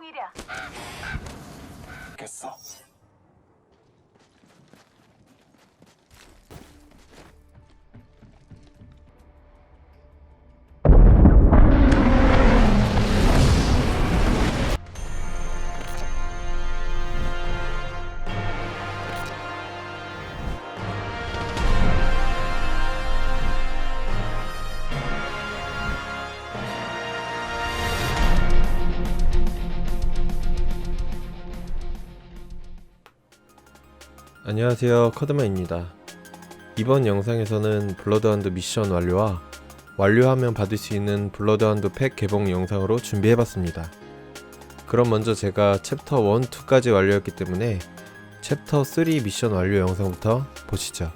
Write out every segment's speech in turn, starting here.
상봉이랴. 겠어. 안녕하세요. 커드맨입니다. 이번 영상에서는 블러드하운드 미션 완료와 완료하면 받을 수 있는 블러드하운드 팩 개봉 영상으로 준비해봤습니다. 그럼 먼저 제가 챕터 1, 2까지 완료했기 때문에 챕터 3 미션 완료 영상부터 보시죠.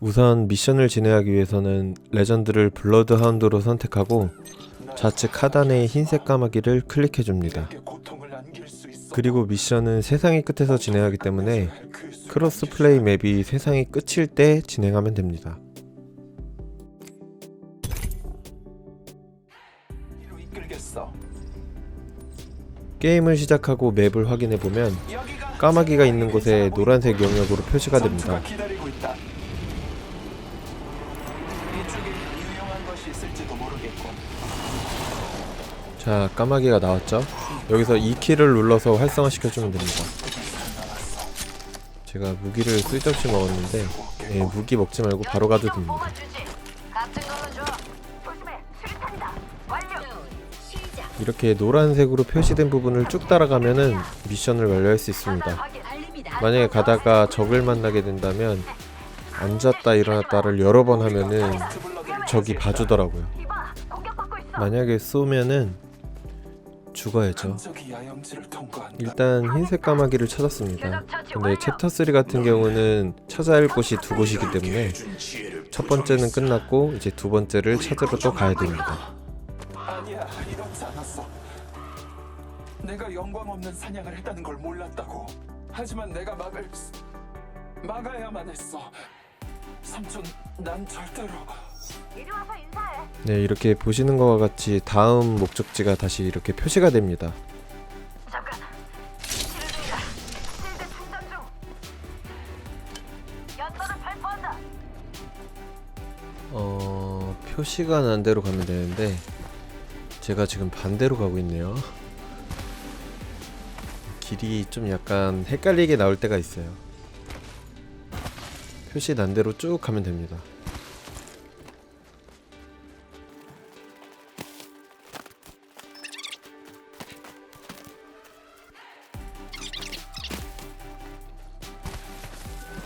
우선 미션을 진행하기 위해서는 레전드를 블러드하운드로 선택하고 좌측 하단의 흰색 까마귀를 클릭해줍니다. 그리고 미션은 세상의 끝에서 진행하기 때문에 크로스 플레이 맵이 세상이 끝일 때 진행하면 됩니다. 게임을 시작하고 맵을 확인해 보면 여기가 까마귀가 있는 곳에 노란색 영역으로 표시가 됩니다. 자, 까마귀가 나왔죠? 여기서 2키를 눌러서 활성화 시켜주면 됩니다. 제가 무기를 쓸데없이 먹었는데 예, 무기 먹지 말고 바로 가도 됩니다. 이렇게 노란색으로 표시된 부분을 쭉 따라가면은 미션을 완료할 수 있습니다. 만약에 가다가 적을 만나게 된다면 앉았다 일어났다를 여러 번 하면은 적이 봐주더라고요. 만약에 쏘면은 죽어야죠. 일단 흰색 까마귀를 찾았습니다. 근데 챕터 3 같은 경우는 찾아야 할 곳이 두 곳이기 때문에 첫 번째는 끝났고 이제 두 번째를 찾으러 또 가야 됩니다. 아니야, 이렇지 않았어. 내가 영광 없는 사냥을 했다는 걸 몰랐다고. 하지만 내가 막을 수- 막아야만 했어. 삼촌, 난 절대로. 네, 이렇게 보시는 것과 같이 다음 목적지가 다시 이렇게 표시가 됩니다. 어, 표시가 난 대로 가면 되는데 제가 지금 반대로 가고 있네요. 길이 좀 약간 헷갈리게 나올 때가 있어요. 표시 난 대로 쭉 가면 됩니다.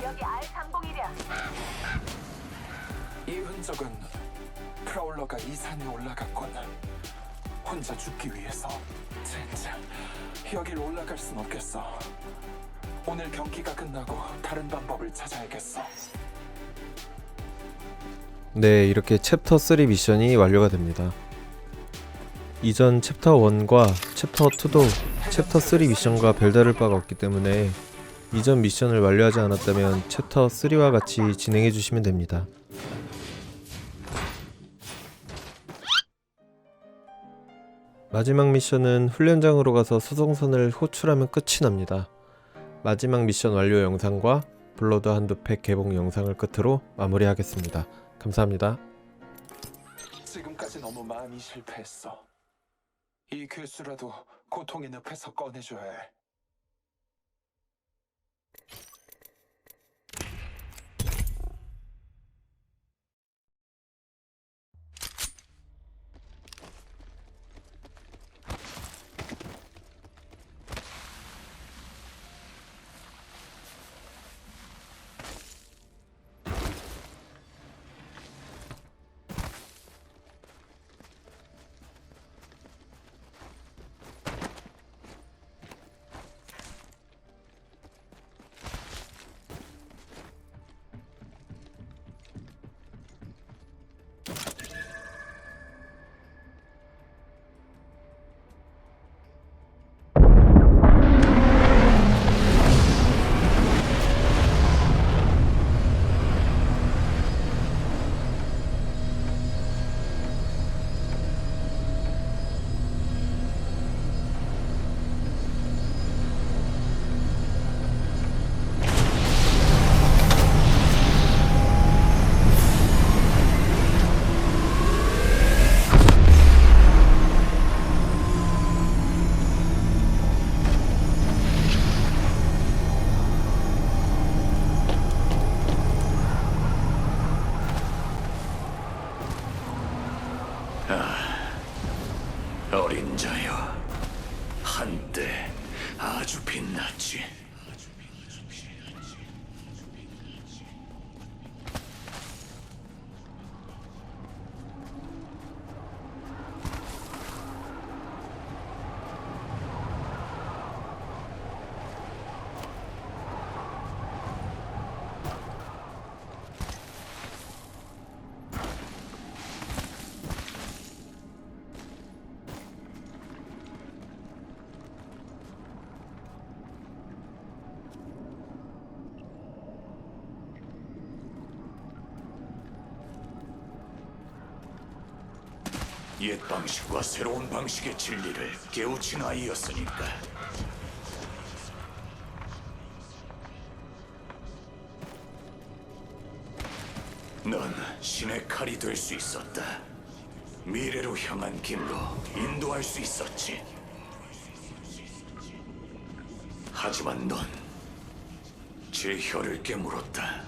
여기 R301이야. 이 흔적은 프라울러가 이 산에 올라갔군. 혼자 죽기 위해서. 젠장, 여길 올라갈 순 없겠어. 오늘 경기가 끝나고 다른 방법을 찾아야겠어. 네, 이렇게 챕터 3 미션이 완료가 됩니다. 이전 챕터 1과 챕터 2도 챕터 3 미션과 별다를 바가 없기 때문에 이전 미션을 완료하지 않았다면 챕터 3와 같이 진행해 주시면 됩니다. 마지막 미션은 훈련장으로 가서 수송선을 호출하면 끝이 납니다. 마지막 미션 완료 영상과 블러드 한두팩 개봉 영상을 끝으로 마무리하겠습니다. 감사합니다. 지금까지 너무 많이 실패했어. 이 괴수라도 고통의 늪에서 꺼내줘야 해. 아, 어린 자여, 한때 아주 빛났지. 옛 방식과 새로운 방식의 진리를 깨우친 아이였으니까. 넌 신의 칼이 될 수 있었다. 미래로 향한 길로 인도할 수 있었지. 하지만 넌 제 혀를 깨물었다.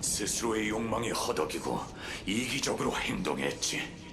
스스로의 욕망에 허덕이고 이기적으로 행동했지.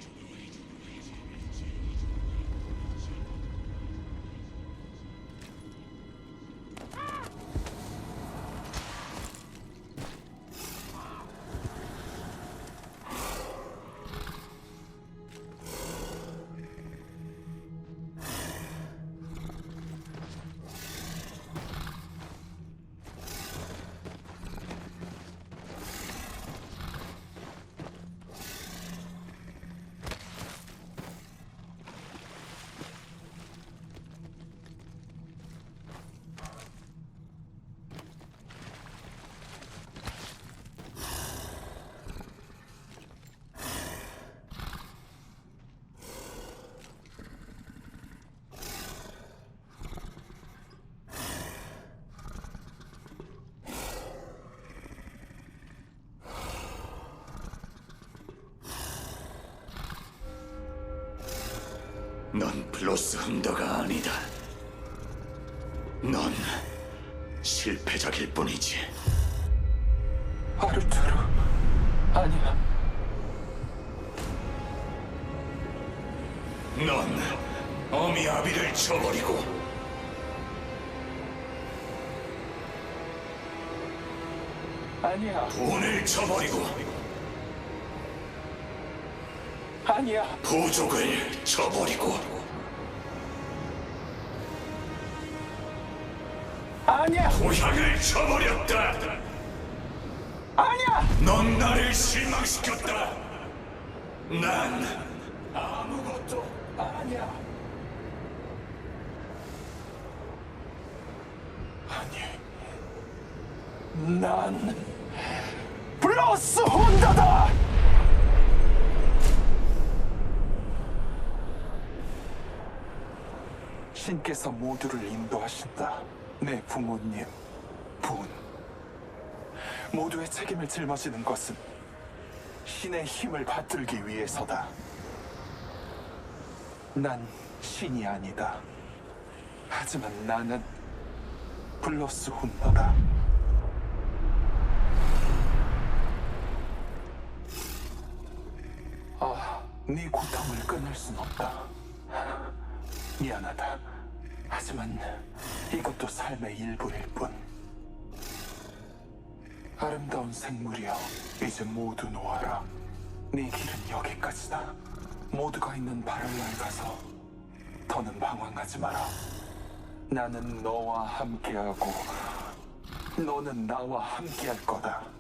넌 플러스 hunter가 아니다. 넌 실패작일 뿐이지. 아르투르 아니야 넌 어미 아비를 쳐버리고 아니야 돈을 쳐버리고 아니야. 부족을 쳐버리고. 아니야. 고향을 쳐버렸다. 아니야. 넌 나를 실망시켰다. 난 아무것도 아니야. 아니 난 플러스 혼자다 신께서 모두를 인도하신다 내 부모님 분 모두의 책임을 짊어지는 것은 신의 힘을 받들기 위해서다 난 신이 아니다. 하지만 나는 플러스 훈너다. 아, 네 고통을 끊을 순 없다. 미안하다. 하지만 이것도 삶의 일부일 뿐. 아름다운 생물이여, 이제 모두 놓아라. 네 길은 여기까지다. 모두가 있는 바랄라에 가서 더는 방황하지 마라. 나는 너와 함께하고 너는 나와 함께할 거다.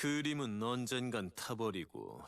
그림은 언젠간 타버리고